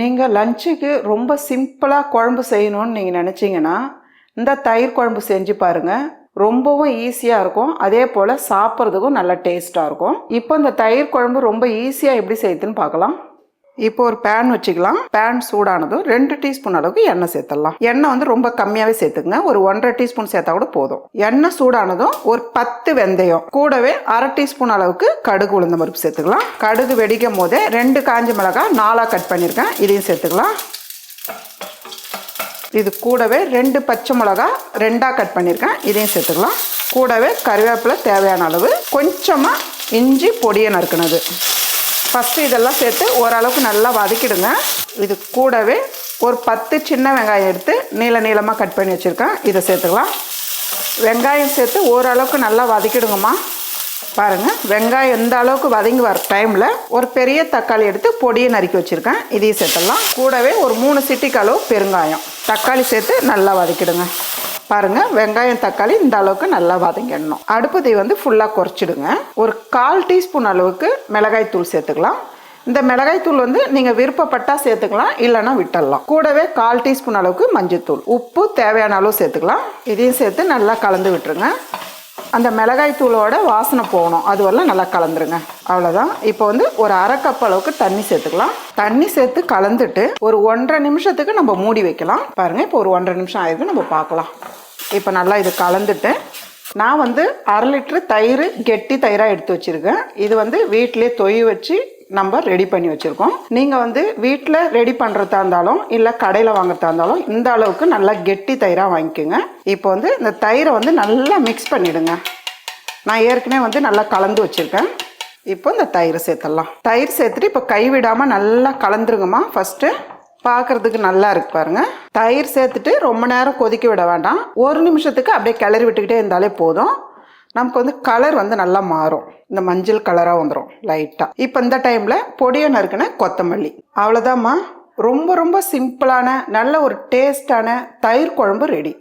நீங்கள் லஞ்சுக்கு ரொம்ப சிம்பிளாக குழம்பு செய்யணும்னு நீங்கள் நினச்சிங்கன்னா இந்த தயிர் குழம்பு செஞ்சு பாருங்கள் ரொம்பவும் ஈஸியாக இருக்கும். அதே போல் சாப்பிட்றதுக்கும் நல்லா டேஸ்ட்டாக இருக்கும். இப்போ இந்த தயிர் குழம்பு ரொம்ப ஈஸியாக எப்படி செய்யுதுன்னு பார்க்கலாம். இப்போ ஒரு பேன் வச்சுக்கலாம். பேன் சூடானதும் ரெண்டு டீஸ்பூன் அளவுக்கு எண்ணெய் சேர்த்துடலாம். எண்ணெய் வந்து ரொம்ப கம்மியாகவே சேர்த்துக்குங்க. ஒரு ஒன்றரை டீஸ்பூன் சேர்த்தா கூட போதும். எண்ணெய் சூடானதும் ஒரு பத்து வெந்தயம். கூடவே அரை டீஸ்பூன் அளவுக்கு கடுகு உளுந்த பருப்பு சேர்த்துக்கலாம். கடுகு வெடிக்கும் போதே ரெண்டு காஞ்ச மிளகாய் நாலாக கட் பண்ணியிருக்கேன். இதையும் சேர்த்துக்கலாம். இது கூடவே ரெண்டு பச்சை மிளகா ரெண்டாக கட் பண்ணியிருக்கேன். இதையும் சேர்த்துக்கலாம். கூடவே கருவேப்பிலை தேவையான அளவு. கொஞ்சமாக இஞ்சி பொடியை நறுக்கினது. ஃபஸ்ட்டு இதெல்லாம் சேர்த்து ஓரளவுக்கு நல்லா வதக்கிடுங்க. இது கூடவே ஒரு பத்து சின்ன வெங்காயம் எடுத்து நீள நீளமாக கட் பண்ணி வச்சுருக்கேன். இதை சேர்த்துக்கலாம். வெங்காயம் சேர்த்து ஓரளவுக்கு நல்லா வதக்கிடுங்கம்மா. பாருங்கள் வெங்காயம் எந்த அளவுக்கு வதங்கி வர டைமில் ஒரு பெரிய தக்காளி எடுத்து பொடியை நறுக்கி வச்சுருக்கேன். இதையும் சேர்த்துடலாம். கூடவே ஒரு மூணு சிட்டிக்கு அளவு பெருங்காயம். தக்காளி சேர்த்து நல்லா வதக்கிடுங்க. பாருங்கள் வெங்காயம் தக்காளி இந்த அளவுக்கு நல்லா வதங்கிடணும். அடுப்பு தீ வந்து ஃபுல்லாக குறைச்சிடுங்க. ஒரு கால் டீஸ்பூன் அளவுக்கு மிளகாய் தூள் சேர்த்துக்கலாம். இந்த மிளகாய் தூள் வந்து நீங்கள் விருப்பப்பட்டால் சேர்த்துக்கலாம் இல்லைன்னா விட்டுடலாம். கூடவே கால் டீஸ்பூன் அளவுக்கு மஞ்சத்தூள் உப்பு தேவையான அளவு சேர்த்துக்கலாம். இதையும் சேர்த்து நல்லா கலந்து விட்டுருங்க. அந்த மிளகாய் தூளோட வாசனை போகணும். அது வரலாம் நல்லா கலந்துருங்க. அவ்வளோதான் இப்போ வந்து ஒரு அரை கப் அளவுக்கு தண்ணி சேர்த்துக்கலாம். தண்ணி சேர்த்து கலந்துட்டு ஒரு ஒன்றரை நிமிஷத்துக்கு நம்ம மூடி வைக்கலாம். பாருங்கள் இப்போ ஒரு ஒன்றரை நிமிஷம் ஆயிருக்கு நம்ம பார்க்கலாம். இப்போ நல்லா இது கலந்துட்டு நான் வந்து அரை லிட்ரு தயிர் கெட்டி தயிராக எடுத்து வச்சுருக்கேன். இது வந்து வீட்டிலே தொய் வச்சு நம்ம ரெடி பண்ணி வச்சுருக்கோம். நீங்கள் வந்து வீட்டில் ரெடி பண்ணுறதா இருந்தாலும் இல்லை கடையில் வாங்குறதா இருந்தாலும் இந்த அளவுக்கு நல்லா கெட்டி தயிராக வாங்கிக்கோங்க. இப்போ வந்து இந்த தயிரை வந்து நல்லா மிக்ஸ் பண்ணிவிடுங்க நான் ஏற்கனவே வந்து நல்லா கலந்து வச்சுருக்கேன். இப்போ இந்த தயிரை சேர்த்துடலாம். தயிர் சேர்த்துட்டு இப்போ கைவிடாமல் நல்லா கலந்துருங்கம்மா. ஃபஸ்ட்டு பார்க்குறதுக்கு நல்லா இருக்கு பாருங்க. தயிர் சேர்த்துட்டு ரொம்ப நேரம் கொதிக்க விட வேண்டாம். ஒரு நிமிஷத்துக்கு அப்படியே கிளறி விட்டுக்கிட்டே இருந்தாலே போதும். நமக்கு வந்து கலர் வந்து நல்லா மாறும். இந்த மஞ்சள் கலராக வந்துடும் லைட்டாக இப்போ இந்த டைமில் பொடியை நறுக்கின கொத்தமல்லி. அவ்வளோதாம்மா ரொம்ப ரொம்ப சிம்பிளான நல்ல ஒரு டேஸ்டான தயிர் குழம்பு ரெடி